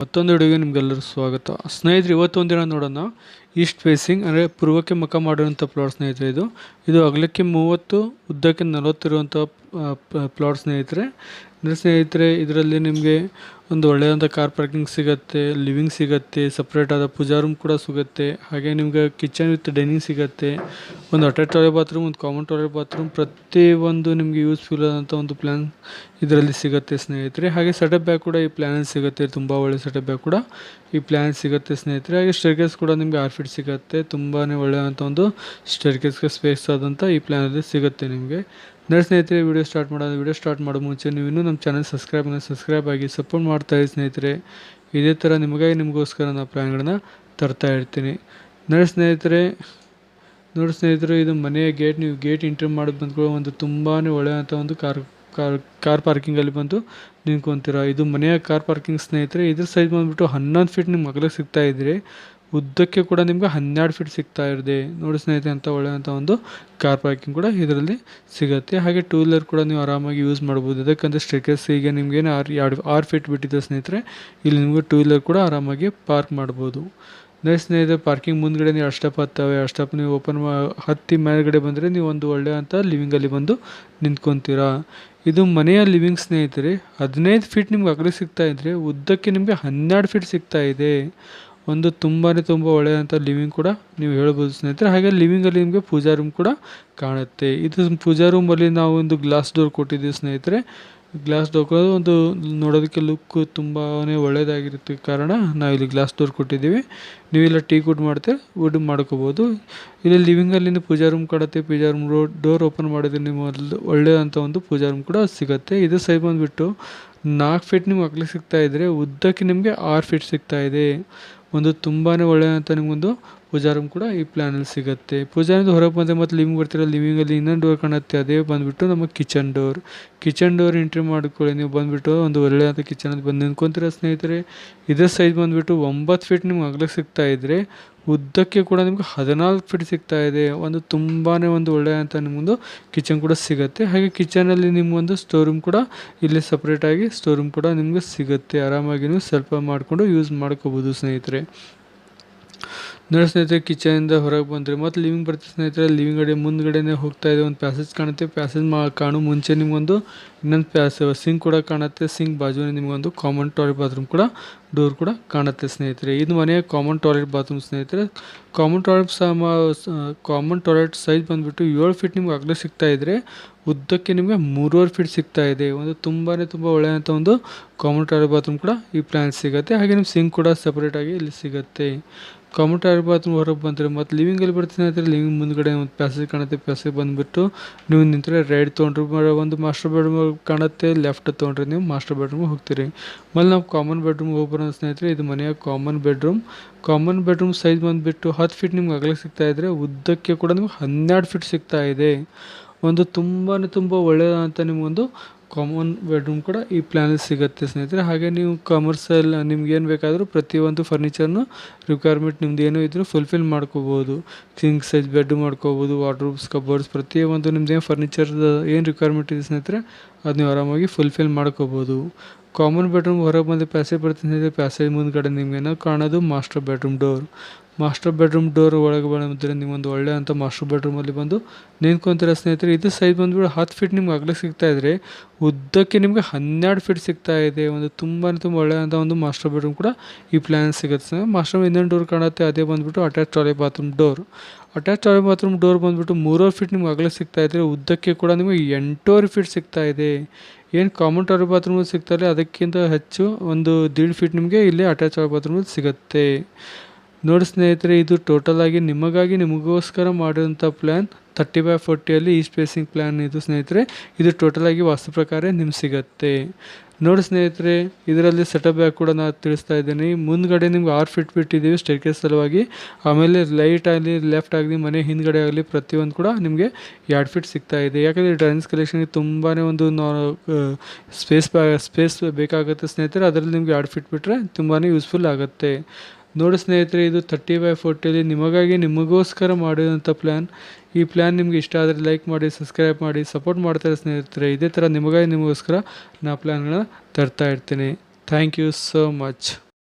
ಮತ್ತೊಂದು ವಿಡಿಯೋಗೆ ನಿಮಗೆಲ್ಲರೂ ಸ್ವಾಗತ. ಸ್ನೇಹಿತರೆ, ಇವತ್ತೊಂದು ದಿನ ನೋಡೋಣ. ಈಸ್ಟ್ ಫೇಸಿಂಗ್ ಅಂದರೆ ಪೂರ್ವಕ್ಕೆ ಮುಖ ಮಾಡಿರುವಂಥ ಪ್ಲಾಟ್ ಸ್ನೇಹಿತರೆ ಇದು. ಇದು ಅಗಲಕ್ಕೆ ಮೂವತ್ತು, ಉದ್ದಕ್ಕೆ ನಲವತ್ತಿರುವಂಥ ಪ್ಲಾಟ್ ಸ್ನೇಹಿತರೆ. ಅಂದರೆ ಸ್ನೇಹಿತರೆ, ಇದರಲ್ಲಿ ನಿಮಗೆ ಒಂದು ಒಳ್ಳೆಯದಾದಂಥ ಕಾರ್ ಪಾರ್ಕಿಂಗ್ ಸಿಗುತ್ತೆ ಲಿವಿಂಗ್ ಸಿಗುತ್ತೆ ಸಪ್ರೇಟ್ ಆದ ಪೂಜಾ ರೂಮ್ ಕೂಡ ಸಿಗುತ್ತೆ. ಹಾಗೆ ನಿಮಗೆ ಕಿಚನ್ ವಿತ್ ಡೈನಿಂಗ್ ಸಿಗುತ್ತೆ. ಒಂದು ಅಟ್ಯಾಚ್ ಟಾಯ್ಲೆಟ್ ಬಾತ್ರೂಮ್ ಒಂದು ಕಾಮನ್ ಟಾಯ್ಲೆಟ್ ಬಾತ್ರೂಮ್ ಪ್ರತಿ ಒಂದು ನಿಮಗೆ ಯೂಸ್ಫುಲ್ ಆದಂಥ ಒಂದು ಪ್ಲ್ಯಾನ್ ಇದರಲ್ಲಿ ಸಿಗುತ್ತೆ ಸ್ನೇಹಿತರೆ. ಹಾಗೆ ಸೆಟಪ್ ಬ್ಯಾಗ್ ಕೂಡ ಈ ಪ್ಲ್ಯಾನಲ್ಲಿ ಸಿಗುತ್ತೆ, ತುಂಬ ಒಳ್ಳೆ ಸೆಟಪ್ ಬ್ಯಾಗ್ ಕೂಡ ಈ ಪ್ಲ್ಯಾನ್ ಸಿಗುತ್ತೆ ಸ್ನೇಹಿತರೆ. ಹಾಗೆ ಸ್ಟೇರ್ಕೇಸ್ ಕೂಡ ನಿಮಗೆ ಆರ್ ಫೀಟ್ ಸಿಗುತ್ತೆ ತುಂಬಾ ಒಳ್ಳೆಯಂಥ ಒಂದು ಸ್ಟೇರ್ಕೇಸ್ಗೆ ಸ್ಪೇಸ್ ಆದಂಥ ಈ ಪ್ಲ್ಯಾನಲ್ಲಿ ಸಿಗುತ್ತೆ ನಿಮಗೆ. ನನ್ನ ಸ್ನೇಹಿತರೆ ವಿಡಿಯೋ ಸ್ಟಾರ್ಟ್ ಮಾಡೋದು ವಿಡಿಯೋ ಸ್ಟಾರ್ಟ್ ಮಾಡೋ ಮುಂಚೆ ನೀವು ಇನ್ನೂ ನಮ್ಮ ಚಾನಲ್ ಸಬ್ಸ್ಕ್ರೈಬ್ ಸಬ್ಸ್ಕ್ರೈಬ್ ಆಗಿ ಸಪೋರ್ಟ್ ಮಾಡ್ತಾ ಇರಿ ಸ್ನೇಹಿತರೆ, ಇದೇ ಥರ ನಿಮಗಾಗಿ ನಿಮಗೋಸ್ಕರ ನಾನು ಪ್ರಾಣಿಗಳನ್ನ ತರ್ತಾ ಇರ್ತೀನಿ. ನೋಡಿ ಸ್ನೇಹಿತರೆ ನೋಡಿ ಸ್ನೇಹಿತರೆ, ಇದು ಮನೆಯ ಗೇಟ್ ನೀವು ಗೇಟ್ ಎಂಟ್ರಿ ಮಾಡಿ ಬಂದ್ಕೊಳ್ಳೋ ಒಂದು ತುಂಬಾ ಒಳ್ಳೆಯಂಥ ಒಂದು ಕಾರ್ ಕಾರ್ ಕಾರ್ ಪಾರ್ಕಿಂಗಲ್ಲಿ ಬಂದು ನಿಂತ್ಕೊತೀರ. ಇದು ಮನೆಯ ಕಾರ್ ಪಾರ್ಕಿಂಗ್ ಸ್ನೇಹಿತರೆ, ಇದ್ರ ಸೈಜ್ ಬಂದುಬಿಟ್ಟು ಹನ್ನೊಂದು ಫೀಟ್ ನಿಮ್ಮ ಮಗಳಿಗೆ ಸಿಗ್ತಾ ಇದ್ರಿ. ಉದ್ದಕ್ಕೆ ಕೂಡ ನಿಮ್ಗೆ ಹನ್ನೆರಡು ಫೀಟ್ ಸಿಗ್ತಾ ಇರದೆ. ನೋಡಿ ಸ್ನೇಹಿತರೆ ಅಂತ ಒಳ್ಳೆಯಂಥ ಒಂದು ಕಾರ್ ಪಾರ್ಕಿಂಗ್ ಕೂಡ ಇದರಲ್ಲಿ ಸಿಗುತ್ತೆ. ಹಾಗೆ ಟೂ ವೀಲರ್ ಕೂಡ ನೀವು ಆರಾಮಾಗಿ ಯೂಸ್ ಮಾಡ್ಬೋದು. ಯಾಕಂದರೆ ಸ್ಟೇಕರ್ಸ್ ಈಗ ನಿಮ್ಗೇನು ಆರು ಎರಡು, ಆರು ಫೀಟ್ ಬಿಟ್ಟಿದೆ ಸ್ನೇಹಿತರೆ. ಇಲ್ಲಿ ನಿಮಗೆ ಟೂ ವೀಲರ್ ಕೂಡ ಆರಾಮಾಗಿ ಪಾರ್ಕ್ ಮಾಡ್ಬೋದು. ನೆಕ್ಸ್ಟ್ ಸ್ನೇಹಿತರೆ ಪಾರ್ಕಿಂಗ್ ಮುಂದ್ಗಡೆ ನೀವು ಅಷ್ಟಪ್ ಹತ್ತವೆ. ಆ ಸ್ಟೆಪ್ ನೀವು ಓಪನ್ ಮಾ, ಹತ್ತಿ ಮೇಲ್ಗಡೆ ಬಂದರೆ ನೀವು ಒಂದು ಒಳ್ಳೆಯ ಅಂತ ಲಿವಿಂಗಲ್ಲಿ ಬಂದು ನಿಂತ್ಕೊತೀರಾ. ಇದು ಮನೆಯ ಲಿವಿಂಗ್ ಸ್ನೇಹಿತರೆ, ಹದಿನೈದು ಫೀಟ್ ನಿಮ್ಗೆ ಅಗಲಿ ಸಿಗ್ತಾ ಇದ್ರೆ ಉದ್ದಕ್ಕೆ ನಿಮಗೆ ಹನ್ನೆರಡು ಫೀಟ್ ಸಿಗ್ತಾ ಇದೆ. ಒಂದು ತುಂಬಾ ತುಂಬ ಒಳ್ಳೆಯದಂಥ ಲಿವಿಂಗ್ ಕೂಡ ನೀವು ಹೇಳ್ಬೋದು ಸ್ನೇಹಿತರೆ. ಹಾಗೆ ಲಿವಿಂಗಲ್ಲಿ ನಿಮಗೆ ಪೂಜಾ ರೂಮ್ ಕೂಡ ಕಾಣುತ್ತೆ. ಇದು ಪೂಜಾ ರೂಮಲ್ಲಿ ನಾವು ಒಂದು ಗ್ಲಾಸ್ ಡೋರ್ ಕೊಟ್ಟಿದ್ದೀವಿ ಸ್ನೇಹಿತರೆ. ಗ್ಲಾಸ್ ಡೋರ್ ಒಂದು ನೋಡೋದಕ್ಕೆ ಲುಕ್ ತುಂಬಾ ಒಳ್ಳೆಯದಾಗಿರುತ್ತೆ ಕಾರಣ ನಾವು ಇಲ್ಲಿ ಗ್ಲಾಸ್ ಡೋರ್ ಕೊಟ್ಟಿದ್ದೀವಿ. ನೀವು ಇಲ್ಲ ಟೀ ಕುಡ್ ಮಾಡ್ತೀರ ವುಡ್ ಮಾಡ್ಕೋಬೋದು. ಇಲ್ಲಿ ಲಿವಿಂಗಲ್ಲಿಂದ ಪೂಜಾ ರೂಮ್ ಕಾಣುತ್ತೆ. Puja room road door open ಮಾಡಿದ್ರೆ ನಿಮ್ಮಲ್ಲಿ ಒಳ್ಳೆಯದಂಥ ಒಂದು ಪೂಜಾ ರೂಮ್ ಕೂಡ ಸಿಗುತ್ತೆ. ಇದು ಸೈ ಬಂದುಬಿಟ್ಟು ನಾಲ್ಕು ಫೀಟ್ ನಿಮ್ಗೆ ಅಗಲಿ ಸಿಗ್ತಾ ಇದ್ದರೆ ಉದ್ದಕ್ಕೆ ನಿಮಗೆ ಆರು ಫೀಟ್ ಸಿಗ್ತಾ ಇದೆ. ಒಂದು ತುಂಬಾ ಒಳ್ಳೆಯದಂಥ ನಿಮಗೊಂದು ಪೂಜಾರಮ್ ಕೂಡ ಈ ಪ್ಲ್ಯಾನಲ್ಲಿ ಸಿಗುತ್ತೆ. ಪೂಜಾರಿಂದ ಹೊರಗೆ ಬಂದರೆ ಮತ್ತು ಲಿವಿಂಗ್ ಬರ್ತೀರ ಲಿವಿಂಗಲ್ಲಿ ಇನ್ನೊಂದು ಡೋರ್ ಕಾಣುತ್ತೆ, ಅದೇ ಬಂದುಬಿಟ್ಟು ನಮ್ಮ kitchen door kitchen door entry ಮಾಡ್ಕೊಳ್ಳಿ, ನೀವು ಬಂದುಬಿಟ್ಟು ಒಂದು ಒಳ್ಳೆಯದ ಕಿಚನಲ್ಲಿ ಬಂದು ನಿಂತ್ಕೊಂತೀರ ಸ್ನೇಹಿತರೆ. ಇದರ ಸೈಜ್ ಬಂದುಬಿಟ್ಟು ಒಂಬತ್ತು ಫೀಟ್ ನಿಮ್ಗೆ ಅಗ್ಲಕ್ಕೆ ಸಿಗ್ತಾ ಇದ್ದರೆ ಉದ್ದಕ್ಕೆ ಕೂಡ ನಿಮ್ಗೆ ಹದಿನಾಲ್ಕು ಫೀಟ್ ಸಿಗ್ತಾ ಇದೆ. ಒಂದು ತುಂಬಾ ಒಂದು ಒಳ್ಳೆಯ ಅಂತ ನಿಮ್ಮೊಂದು ಕಿಚನ್ ಕೂಡ ಸಿಗುತ್ತೆ. ಹಾಗೆ ಕಿಚನಲ್ಲಿ ನಿಮಗೊಂದು ಸ್ಟೋರ್ ರೂಮ್ ಕೂಡ ಇಲ್ಲಿ ಸಪ್ರೇಟಾಗಿ ಸ್ಟೋರ್ ರೂಮ್ ಕೂಡ ನಿಮಗೆ ಸಿಗುತ್ತೆ. ಆರಾಮಾಗಿ ನೀವು ಸ್ವಲ್ಪ ಮಾಡಿಕೊಂಡು ಯೂಸ್ ಮಾಡ್ಕೋಬೋದು ಸ್ನೇಹಿತರೆ. ನೋಡಿ ಸ್ನೇಹಿತರೆ ಇಂದ ಹೊರಗೆ ಬಂದ್ರೆ ಮತ್ತೆ ಲಿವಿಂಗ್ ಬರ್ತೀವಿ ಸ್ನೇಹಿತರೆ ಲಿವಿಂಗ್ ಕಡೆ ಮುಂದ್ಗಡೆನೆ ಹೋಗ್ತಾ ಇದೆ, ಒಂದು ಪ್ಯಾಸೇಜ್ ಕಾಣುತ್ತೆ. ಪ್ಯಾಸೇಜ್ ಮಾ ಕಾಣೋ ಮುಂಚೆ ನಿಮಗೊಂದು, ಇನ್ನೊಂದು ಪ್ಯಾಸ್ ಸಿಂಕ್ ಕೂಡ ಕಾಣುತ್ತೆ. ಸಿಂಕ್ ಬಾಜುನೇ ನಿಮಗೊಂದು ಕಾಮನ್ ಟಾಯ್ಲೆಟ್ ಬಾತ್ರೂಮ್ ಕೂಡ ಡೋರ್ ಕೂಡ ಕಾಣುತ್ತೆ ಸ್ನೇಹಿತರೆ. ಇದು ಮನೆಯ ಕಾಮನ್ ಟಾಯ್ಲೆಟ್ ಬಾತ್ರೂಮ್ ಸ್ನೇಹಿತರೆ. ಕಾಮನ್ ಟಾಯ್ಲೆಟ್ ಸಮ ಕಾಮನ್ ಟಾಯ್ಲೆಟ್ ಸೈಜ್ ಬಂದುಬಿಟ್ಟು ಏಳು ಫೀಟ್ ನಿಮ್ಗೆ ಆಗಲೇ ಸಿಗ್ತಾ ಇದ್ದರೆ ಉದ್ದಕ್ಕೆ ನಿಮಗೆ ಮೂರುವರೆ ಫೀಟ್ ಸಿಗ್ತಾ ಇದೆ. ಒಂದು ತುಂಬಾ ತುಂಬ ಒಳ್ಳೆಯಂಥ ಒಂದು ಕಾಮನ್ ಟಾಯ್ಲೆಟ್ ಬಾತ್ರೂಮ್ ಕೂಡ ಈ ಪ್ಲ್ಯಾನ್ ಸಿಗುತ್ತೆ. ಹಾಗೆ ನಿಮ್ಮ ಸಿಂಕ್ ಕೂಡ ಸಪ್ರೇಟಾಗಿ ಇಲ್ಲಿ ಸಿಗುತ್ತೆ. ಕಾಮನ್ ಟಾಯ್ಲೆಟ್ ಬಾತ್ರೂಮ್ ಹೊರಗೆ ಬಂದರೆ ಮತ್ತು ಲಿವಿಂಗಲ್ಲಿ ಬರ್ತೀನಿ ಅಂದರೆ ಲಿವಿಂಗ್ ಮುಂದ್ಗಡೆ ಒಂದು ಪ್ಯಾಸೇಜ್ ಕಾಣುತ್ತೆ. ಪ್ಯಾಸೇಜ್ ಬಂದುಬಿಟ್ಟು ನೀವು ನಿಂತರೆ ರೈಟ್ ತೊಗೊಂಡ್ರೆ ಒಂದು ಮಾಸ್ಟರ್ ಬೆಡ್ರೂಮ್ ಕಾಣುತ್ತೆ ಲೆಫ್ಟ್ ತೊಗೊಂಡ್ರೆ ನೀವು ಮಾಸ್ಟರ್ ಬೆಡ್ರೂಮ್ ಹೋಗ್ತೀರಿ. ಮೇಲೆ ನಾವು ಕಾಮನ್ ಬೆಡ್ರೂಮ್ ಹೋಗ್ಬರೋ ಸ್ನೇಹಿತರೆ, ಇದು ಮನೆಯ common bedroom common bedroom size ಬಂದುಬಿಟ್ಟು ಹತ್ತು ಫೀಟ್ ನಿಮ್ಗೆ ಅಗಲ ಸಿಗ್ತಾ ಇದ್ರೆ ಉದ್ದಕ್ಕೆ ಕೂಡ ನಿಮ್ಗೆ ಹನ್ನೆರಡು ಫೀಟ್ ಸಿಗ್ತಾ ಇದೆ. ಒಂದು ತುಂಬಾ ತುಂಬ ಒಳ್ಳೆಯದಂತ ನಿಮಗೊಂದು ಕಾಮನ್ ಬೆಡ್ರೂಮ್ ಕೂಡ ಈ ಪ್ಲ್ಯಾನಲ್ಲಿ ಸಿಗುತ್ತೆ, ಸ್ನೇಹಿತರೆ. ಹಾಗೆ ನೀವು ಕಮರ್ಷಿಯಲ್ ನಿಮ್ಗೆ ಏನು ಬೇಕಾದರೂ ಪ್ರತಿಯೊಂದು ಫರ್ನಿಚರ್ನು ರಿಕ್ವೈರ್ಮೆಂಟ್ ನಿಮ್ದು ಏನೋ ಇದ್ದರೂ ಫುಲ್ಫಿಲ್ ಮಾಡ್ಕೋಬೋದು. ಕಿಂಗ್ ಸೈಜ್ ಬೆಡ್ ಮಾಡ್ಕೋಬೋದು ವಾರ್ಡ್ರೂಬ್ಸ್ ಕಬೋರ್ಡ್ಸ್ ಪ್ರತಿಯೊಂದು ಏನು ಫರ್ನಿಚರ್ದು ಏನು ರಿಕ್ವೈರ್ಮೆಂಟ್ ಇದೆ ಸ್ನೇಹಿತರೆ ಅದು ನೀವು ಆರಾಮಾಗಿ ಫುಲ್ಫಿಲ್ ಮಾಡ್ಕೋಬೋದು. ಕಾಮನ್ ಬೆಡ್ರೂಮ್ ಹೊರಗೆ ಬಂದು ಪ್ಯಾಸೇಜ್ ಬರ್ತೀನಿ ಪ್ಯಾಸೇಜ್ ಮುಂದ್ಗಡೆ ನಿಮ್ಗೆ ಏನೋ ಕಾಣೋದು master bedroom door master bedroom door ಒಳಗೆ ಬಂದರೆ ನಿಮ್ಮೊಂದು ಒಳ್ಳೆ ಅಂತ ಮಾಸ್ಟರ್ ಬೆಡ್ರೂಮಲ್ಲಿ ಬಂದು ನಿಂತ್ಕೊಂತೀರ ಸ್ನೇಹಿತರೆ, ಇದು ಸೈಜ್ ಬಂದುಬಿಟ್ಟು ಹತ್ತು ಫೀಟ್ ನಿಮ್ಗೆ ಅಗಲ ಸಿಗ್ತಾ ಇದ್ರೆ ಉದ್ದಕ್ಕೆ ನಿಮಗೆ ಹನ್ನೆರಡು ಫೀಟ್ ಸಿಗ್ತಾ ಇದೆ, ಒಂದು ತುಂಬ ತುಂಬ ಒಳ್ಳೆಯಂಥ ಒಂದು ಮಾಸ್ಟರ್ ಬೆಡ್ರೂಮ್ ಕೂಡ ಈ ಪ್ಲ್ಯಾನ್ ಸಿಗುತ್ತೆ ಮಾಸ್ಟರ್ ಇನ್ನೊಂದು ಡೋರ್ ಕಾಣುತ್ತೆ, ಅದೇ ಬಂದುಬಿಟ್ಟು attach toilet bathroom door attach toilet bathroom door ಬಂದುಬಿಟ್ಟು ಮೂರುವರೆ ಫೀಟ್ ನಿಮ್ಗೆ ಅಗಲ ಸಿಗ್ತಾ ಇದ್ರೆ ಉದ್ದಕ್ಕೆ ಕೂಡ ನಿಮಗೆ ಎಂಟೂವರೆ ಫೀಟ್ ಸಿಗ್ತಾ ಇದೆ. ಏನು ಕಾಮನ್ ಟಾಯ್ಲೆಟ್ ಬಾತ್ರೂಮ್ ಸಿಗ್ತಾರೆ ಅದಕ್ಕಿಂತ ಹೆಚ್ಚು ಒಂದು ದೀಡ್ ಫೀಟ್ ನಿಮಗೆ ಇಲ್ಲಿ ಅಟ್ಯಾಚ್ ಟಾಯ್ಲೆಟ್ ಬಾತ್ರೂಮಲ್ಲಿ ಸಿಗುತ್ತೆ. ನೋಡಿ ಸ್ನೇಹಿತರೆ, ಇದು ಟೋಟಲ್ ಆಗಿ ನಿಮಗಾಗಿ ನಿಮಗೋಸ್ಕರ ಮಾಡಿರೋಂಥ ಪ್ಲ್ಯಾನ್ ತರ್ಟಿ ಬೈ ಫೋರ್ಟಿಯಲ್ಲಿ ಈ ಸ್ಪೇಸಿಂಗ್ ಪ್ಲ್ಯಾನ್ ಇದು ಸ್ನೇಹಿತರೆ. ಇದು ಟೋಟಲ್ ಆಗಿ ವಾಸ್ತು ಪ್ರಕಾರ ನಿಮ್ಗೆ ಸಿಗುತ್ತೆ. ನೋಡಿ ಸ್ನೇಹಿತರೆ, ಇದರಲ್ಲಿ ಸೆಟಪ್ ಬ್ಯಾಗ್ ಕೂಡ ನಾನು ತಿಳಿಸ್ತಾ ಇದ್ದೀನಿ. ಮುಂದ್ಗಡೆ ನಿಮ್ಗೆ ಆರು ಫಿಟ್ ಬಿಟ್ಟಿದ್ದೀವಿ ಸ್ಟೇರ್ಕೇಸ್ ಸಲುವಾಗಿ. ಆಮೇಲೆ ಲೈಟ್ ಆಗಲಿ ಲೆಫ್ಟ್ ಆಗಲಿ, ಮನೆ ಹಿಂದ್ಗಡೆ ಆಗಲಿ ಪ್ರತಿಯೊಂದು ಕೂಡ ನಿಮಗೆ ಎರಡು ಫಿಟ್ ಸಿಗ್ತಾ ಇದೆ. ಯಾಕಂದರೆ ಡ್ರೈನ್ಸ್ ಕಲೆಕ್ಷನ್ಗೆ ತುಂಬಾ ಒಂದು ಸ್ಪೇಸ್ ಸ್ಪೇಸ್ ಬೇಕಾಗುತ್ತೆ ಸ್ನೇಹಿತರೆ. ಅದರಲ್ಲಿ ನಿಮ್ಗೆ ಎರಡು ಫಿಟ್ ಬಿಟ್ಟರೆ ತುಂಬಾ ಯೂಸ್ಫುಲ್ ಆಗುತ್ತೆ. ನೋಡಿ ಸ್ನೇಹಿತರೆ, ಇದು ತರ್ಟಿ ಬೈ ಫೋರ್ಟಿಯಲ್ಲಿ ನಿಮಗಾಗಿ ನಿಮಗೋಸ್ಕರ ಮಾಡಿದಂಥ ಪ್ಲ್ಯಾನ್ ಈ ಪ್ಲ್ಯಾನ್ ನಿಮ್ಗೆ ಇಷ್ಟ ಆದರೆ ಲೈಕ್ ಮಾಡಿ ಸಬ್ಸ್ಕ್ರೈಬ್ ಮಾಡಿ ಸಪೋರ್ಟ್ ಮಾಡ್ತಾರೆ ಸ್ನೇಹಿತರೆ. ಇದೇ ಥರ ನಿಮಗಾಗಿ ನಿಮಗೋಸ್ಕರ ನಾ ಪ್ಲ್ಯಾನ್ಗಳನ್ನ ತರ್ತಾ ಇರ್ತೀನಿ. Thank you so much